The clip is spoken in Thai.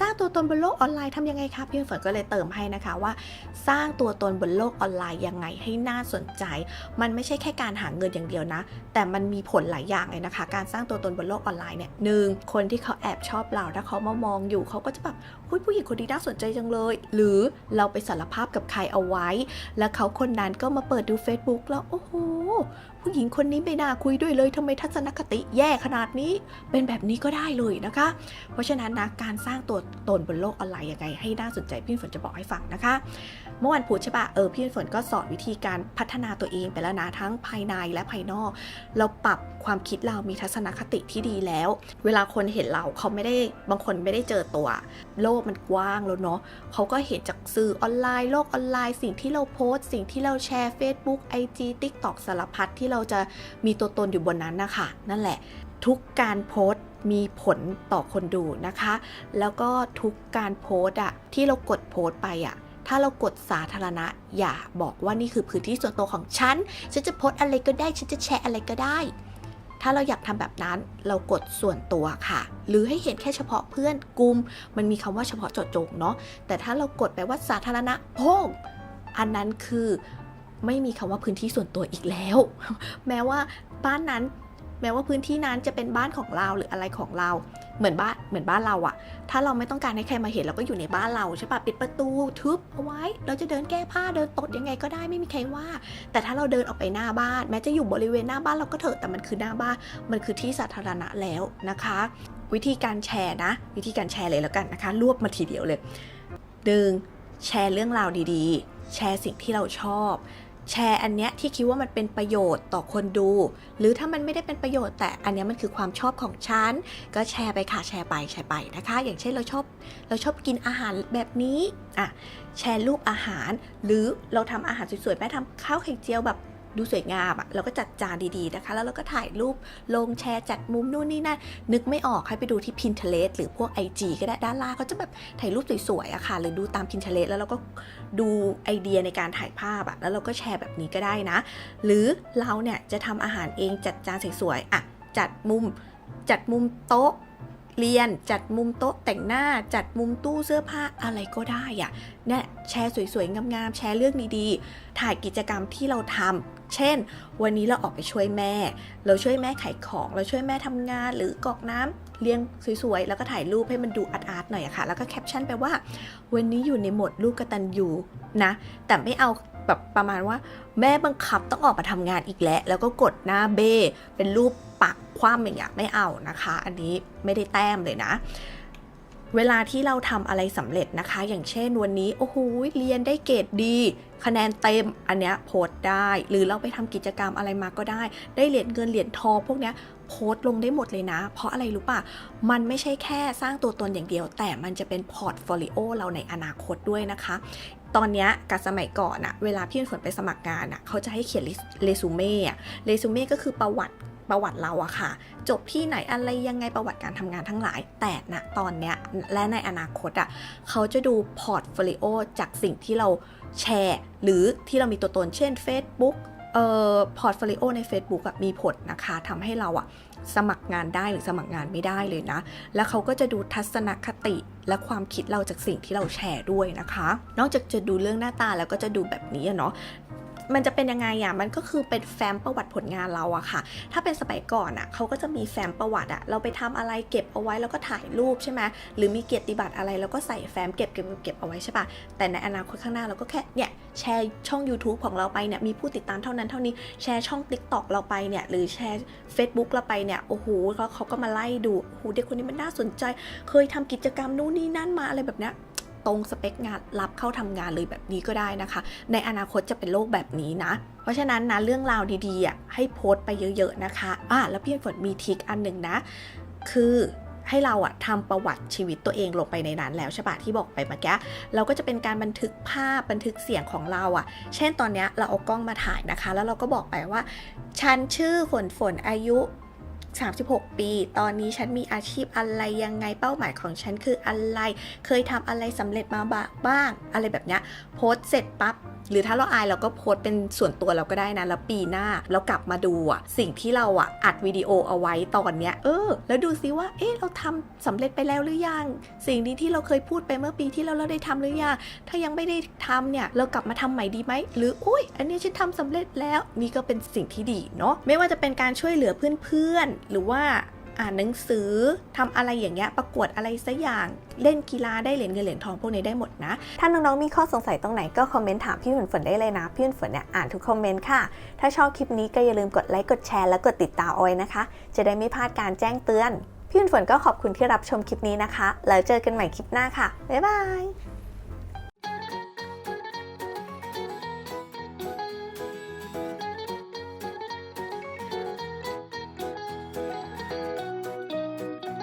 สร้างตัวตนบนโลกออนไลน์ทำยังไงคะพี่ฝนก็เลยเติมให้นะคะว่า สร้างตัวตนบนโลกออนไลน์ยังไงให้น่าสนใจ มันไม่ใช่แค่การหาเงินอย่างเดียวนะ แต่มันมีผลหลายอย่างเลยนะคะ การสร้างตัวตนบนโลกออนไลน์เนี่ยหนึ่งคนที่เขาแอบชอบเราถ้าเขามามองอยู่เขาก็จะแบบผู้หญิงคนนี้น่าสนใจจังเลย หรือเราไปสารภาพกับใครเอาไว้ แล้วเขาคนนั้นก็มาเปิดดู Facebook แล้วโอ้โห ผู้หญิงคนนี้ไม่น่าคุยด้วยเลยทำไมทัศนคติแย่ขนาดนี้ เป็นแบบนี้ก็ได้เลยนะคะ เพราะฉะนั้นนะการสร้างตัวตนบนโลกออนไลน์ยังไงให้น่าสนใจพี่ฝนจะบอกให้ฟังนะคะ เมื่อวันพุธใช่ปะเออพี่ฝนก็สอนวิธีการพัฒนาตัวเองไปแล้วนะทั้งภายในและภายนอก เราปรับความคิดเรามีทัศนคติที่ดีแล้ว เวลาคนเห็นเราเขาไม่ได้บางคนไม่ได้เจอตัว โลกมันกว้างแล้วเนาะเขาก็เห็นจากสื่อออนไลน์โลกออนไลน์ สิ่งที่เราโพสต์สิ่งที่เราแชร์ Facebook IG TikTok สารพัดที่เราจะมีตัวตนอยู่บนนั้นนะคะนั่นแหละ ทุกการโพสต์มีผลต่อคนดูนะคะ แล้วก็ทุกการโพสต์อะที่เรากดโพสต์ไปอะถ้าเรากดสาธารณะ อย่าบอกว่านี่คือพื้นที่ส่วนตัวของฉัน ฉันจะโพสอะไรก็ได้ ฉันจะแชร์อะไรก็ได้ ถ้าเราอยากทำแบบนั้นเรากดส่วนตัวค่ะ หรือให้เห็นแค่เฉพาะเพื่อนกลุ่ม มันมีคำว่าเฉพาะเจาะจงเนาะ แต่ถ้าเรากดไปว่าสาธารณะโพงอันนั้นคือ ไม่มีคำว่าพื้นที่ส่วนตัวอีกแล้ว แม้ว่าบ้านนั้น แม้ว่าพื้นที่นั้นจะเป็นบ้านของเราหรืออะไรของเรา เหมือนบ้านเหมือนบ้านเราอะถ้าเราไม่ต้องการให้ใครมาเห็นเราก็อยู่ในบ้านเราใช่ปะปิดประตูทึบเอาไว้ เราจะเดินแก้ผ้าเดินตดยังไงก็ได้ไม่มีใครว่า แต่ถ้าเราเดินออกไปหน้าบ้าน แม้จะอยู่บริเวณหน้าบ้านเราก็เถอะแต่มันคือหน้าบ้าน มันคือที่สาธารณะแล้วนะคะ วิธีการแชร์นะ วิธีการแชร์เลยแล้วกันนะคะ รวบมาทีเดียวเลยหนึ่งแชร์เรื่องราวดีๆ แชร์สิ่งที่เราชอบ แชร์อันเนี้ยที่คิดว่ามันเป็นประโยชน์ต่อคนดู หรือถ้ามันไม่ได้เป็นประโยชน์ แต่อันเนี้ยมันคือความชอบของฉัน ก็แชร์ไปค่ะแชร์ไปแชร์ไปนะคะ อย่างเช่นเราชอบเราชอบกินอาหารแบบนี้อะแชร์รูปอาหาร หรือเราทำอาหารสวยๆแม่ทำข้าวไข่เจียวแบบ ดูสวยงามอะเราก็จัดจานดีๆนะคะ แล้วเราก็ถ่ายรูปลงแชร์จัดมุมนู่นนี่นั่นนึกไม่ออกให้ไปดูที่ Pinterest หรือพวก IG ก็ได้ด้านล่างเขาจะแบบถ่ายรูปสวยๆอะค่ะหรือดูตาม Pinterest แล้วเราก็ดูไอเดียในการถ่ายภาพอะแล้วเราก็แชร์แบบนี้ก็ได้นะ หรือเราเนี่ยจะทำอาหารเองจัดจานสวยๆอะจัดมุมจัดมุมโต๊ะเรียนจัดมุมโต๊ะแต่งหน้าจัดมุมตู้เสื้อผ้าอะไรก็ได้อะเนี่ยแชร์สวยๆงามๆแชร์เรื่องดีๆ ถ่ายกิจกรรมที่เราทำ เช่น วันนี้เราออกไปช่วยแม่ เราช่วยแม่ขายของ เราช่วยแม่ทำงานหรือกอกน้ำเรียงสวยๆ แล้วก็ถ่ายรูปให้มันดูอาร์ตๆหน่อยอะค่ะ แล้วก็แคปชั่นไปว่า วันนี้อยู่ในโหมดลูกกตันยูนะ แต่ไม่เอาแบบประมาณว่า แม่บังคับต้องออกมาทำงานอีกแล้ว แล้วก็กดหน้าเบ้เป็นรูปปักคว่ำอย่างเงี้ยไม่เอานะคะ อันนี้ไม่ได้แต้มเลยนะ เวลาที่เราทำอะไรสำเร็จนะคะ อย่างเช่นวันนี้โอ้โหเรียนได้เกรดดี คะแนนเต็มอันเนี้ยโพสต์ได้ หรือเราไปทำกิจกรรมอะไรมาก็ได้ ได้เหรียญเงินเหรียญทองพวกเนี้ยโพสต์ลงได้หมดเลยนะ เพราะอะไรรู้ป่ะ มันไม่ใช่แค่สร้างตัวตนอย่างเดียว แต่มันจะเป็นพอร์ตโฟลิโอเราในอนาคตด้วยนะคะ ตอนนี้กับสมัยก่อนอะเวลาพี่ฝนไปสมัครงานอะเขาจะให้เขียนเรซูเม่อะเรซูเม่ก็คือประวัติ ประวัติเราอะค่ะ จบที่ไหนอะไรยังไงประวัติการทำงานทั้งหลาย แต่ณตอนเนี้ยและในอนาคตอะเขาจะดูพอร์ตโฟลิโอจากสิ่งที่เราแชร์ หรือที่เรามีตัวตนเช่น Facebook เอ่อพอร์ตโฟลิโอใน Facebook อะมีผลนะคะทำให้เราอะสมัครงานได้หรือสมัครงานไม่ได้เลยนะ แล้วเขาก็จะดูทัศนคติและความคิดเราจากสิ่งที่เราแชร์ด้วยนะคะ นอกจากจะดูเรื่องหน้าตาแล้วก็จะดูแบบนี้เนาะ มันจะเป็นยังไงอะมันก็คือเป็นแฟ้มประวัติผลงานเราอะค่ะ ถ้าเป็นสมัยก่อนอะเขาก็จะมีแฟ้มประวัติอะเราไปทำอะไรเก็บเอาไว้แล้วก็ถ่ายรูปใช่ไหมหรือมีเกียรติบัตรอะไรแล้วก็ใส่แฟ้มเก็บเก็บเก็บเอาไว้ใช่ปะแต่ในอนาคตข้างหน้าเราก็แค่เนี่ยแชร์ช่อง YouTube ของเราไปเนี่ยมีผู้ติดตามเท่านั้นเท่านี้แชร์ช่อง TikTok เราไปเนี่ยหรือแชร์ Facebook เราไปเนี่ยโอ้โหเขาเขาก็มาไล่ดูโอ้โหเด็กคนนี้มันน่าสนใจ เคยทำกิจกรรมนู่นนี่นั่นมาอะไรแบบเนี้ย ตรงสเปคงานรับเข้าทำงานเลยแบบนี้ก็ได้นะคะ ในอนาคตจะเป็นโลกแบบนี้นะ เพราะฉะนั้นนะเรื่องราวดีๆอะให้โพสต์ไปเยอะๆนะคะอะแล้วพี่ฝนมีทิกอันหนึ่งนะ คือให้เราอะทำประวัติชีวิตตัวเองลงไปในนั้นแล้วใช่ปะที่บอกไปเมื่อกี้เราก็จะเป็นการบันทึกภาพบันทึกเสียงของเราอะเช่นตอนนี้เราเอากล้องมาถ่ายนะคะ แล้วเราก็บอกไปว่า ฉันชื่อฝนฝนอายุ 36 ปี ตอนนี้ฉันมีอาชีพอะไรยังไงเป้าหมายของฉันคืออะไร เคยทำอะไรสำเร็จมาบ้างอะไรแบบเนี้ยโพสต์เสร็จปั๊บ หรือถ้าเราอายเราก็โพสเป็นส่วนตัวเราก็ได้นะ แล้วปีหน้าเรากลับมาดูอะสิ่งที่เราอะอัดวิดีโอเอาไว้ตอนเนี้ยเออ แล้วดูซิว่า เอ๊ะเราทำสำเร็จไปแล้วหรือยัง สิ่งนี้ที่เราเคยพูดไปเมื่อปีที่แล้วเราได้ทำหรือยัง ถ้ายังไม่ได้ทำเนี่ย เรากลับมาทำใหม่ดีไหม หรืออุ้ยอันนี้ฉันทำสำเร็จแล้ว นี่ก็เป็นสิ่งที่ดีเนาะ ไม่ว่าจะเป็นการช่วยเหลือเพื่อนๆ หรือว่า อ่านหนังสือทำอะไรอย่างเงี้ยประกวดอะไรสักอย่างเล่นกีฬาได้เหรียญเงินเหรียญทองพวกนี้ได้หมดนะ ถ้าน้องๆมีข้อสงสัยตรงไหนก็คอมเมนต์ถามพี่ฝนฝนได้เลยนะ พี่ฝนฝนเนี่ยอ่านทุกคอมเมนต์ค่ะ ถ้าชอบคลิปนี้ก็อย่าลืมกดไลค์กดแชร์และกดติดตามเอาไว้นะคะ จะได้ไม่พลาดการแจ้งเตือน พี่ฝนฝนก็ขอบคุณที่รับชมคลิปนี้นะคะ แล้วเจอกันใหม่คลิปหน้าค่ะบ๊ายบาย